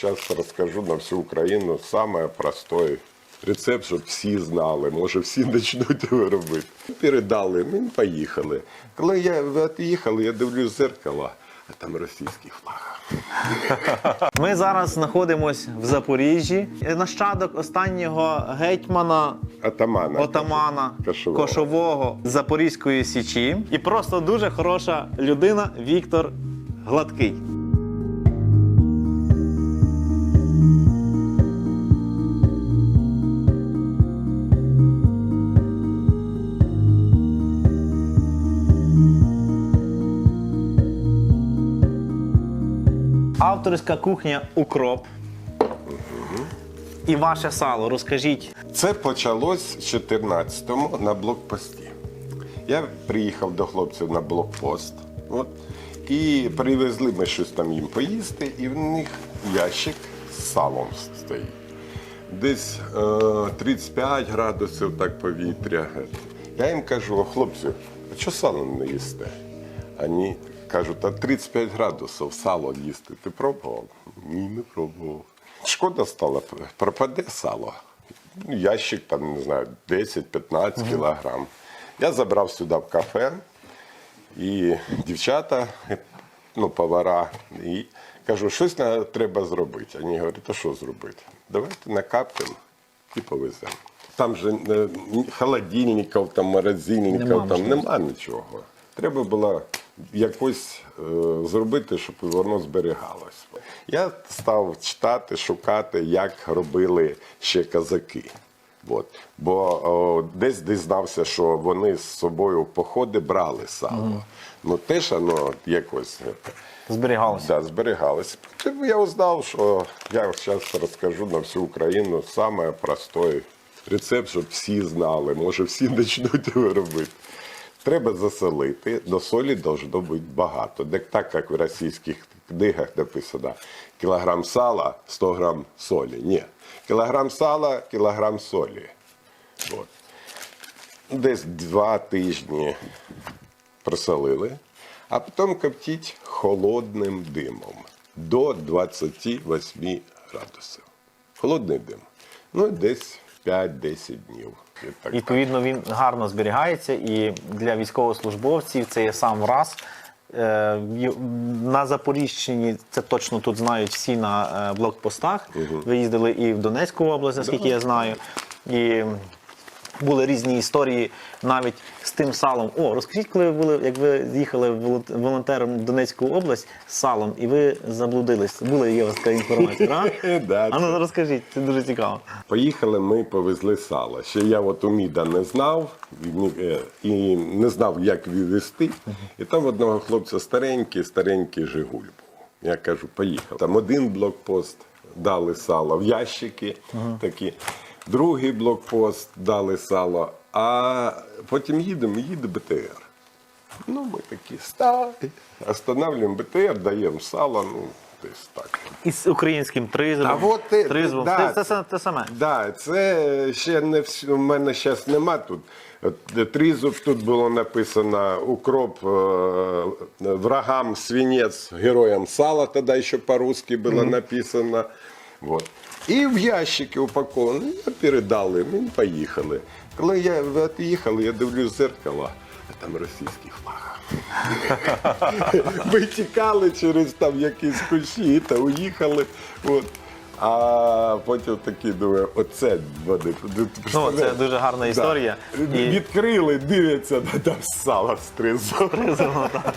Сейчас расскажу на всю Україну самый простой рецепт, щоб всі знали. Може, всі почнуть його робити. Передали, ми поїхали. Коли я від'їхав, я дивлюсь в зеркало, а там російський флаг. Ми зараз знаходимося в Запоріжжі. Нащадок останнього гетьмана Атамана. отамана Кошового. Кошового Запорізької січі. І просто дуже хороша людина Віктор Гладкий. Авторська кухня Укроп. І ваше сало. Розкажіть, Це почалось в 14-му на блокпості. Я приїхав до хлопців на блокпост. От, і привезли ми щось там їм поїсти, і в них ящик з салом стоїть. Десь е, 35 градусів так повітря. Я їм кажу, хлопці, а чого сало не їсте? Вони кажуть, а 35 градусів сало їсти. Ти пробував? Ні, не пробував. Шкода стало, пропаде сало. Ну, Ящик там, не знаю, 10-15 кілограм. Я забрав сюди в кафе, і дівчата, ну, повара, і кажу, щось треба зробити. Вони говорять, а що зробити? Давайте накаптимо і повеземо. Там же е, холодильників, там, морозильників, там нема нічого. Треба було якось е, зробити, щоб воно зберігалось. Я став читати, шукати, як робили ще казаки. От. Бо о, десь дізнався, що вони з собою в походи брали сало. Ну теж воно якось е, зберігалося. да, зберігалось. Тому Я узнав, що я зараз розкажу на всю Україну саме простой рецепт, щоб всі знали. Може, всі почнуть його робити. Треба засолити, до солі должно бути багато. Так, як в російських книгах написано, кілограм сала, 100 грам солі. Ні. Кілограм сала, кілограм солі. От. Десь два тижні просолили, а потім коптіть холодним димом до 28 градусів. Холодний дим. Ну, десь 5-10 днів. Так Відповідно, він гарно зберігається, і для військовослужбовців це є сам раз. Е, На Запоріжчині це точно тут знають всі на блокпостах. блокпостах. Ви їздили і в Донецьку область, наскільки я знаю. І були різні історії навіть з тим салом. О, розкажіть, коли ви були, як ви їхали волон- волонтером в Донецьку область з салом, і ви заблудились. Була є у вас така інформація. Да, А ну розкажіть, це дуже цікаво. Поїхали, ми повезли сало. Ще я от у Міда не знав і е, і не знав, як відвести. І там одного хлопця старенький, старенький Жигуль був. Я кажу, поїхав. Там один блокпост дали сало в ящики такі, другий блокпост дали сало, а потім їдемо, їде БТР. Ну, ми такі стали, останавливаємо БТР, даємо сало, ну, десь так. Із українським тризмом. А от ти- тризмом. да, це, це, те саме. Да, це ще не всі, у мене зараз нема тут. От, Тризуб тут було написано укроп е, врагам свинець, героям сала, тоді ще по-русски було написано. Вот. І в ящики упаковані, я передали, ми поїхали. Коли я від'їхав, я дивлюсь в зеркало, а там російський флаг. Ми тікали через там якісь кущі та уїхали. От. А потім такі думаю, оце вони. Ну, це дуже гарна історія. І... І- Відкрили, дивляться, да, там сало так.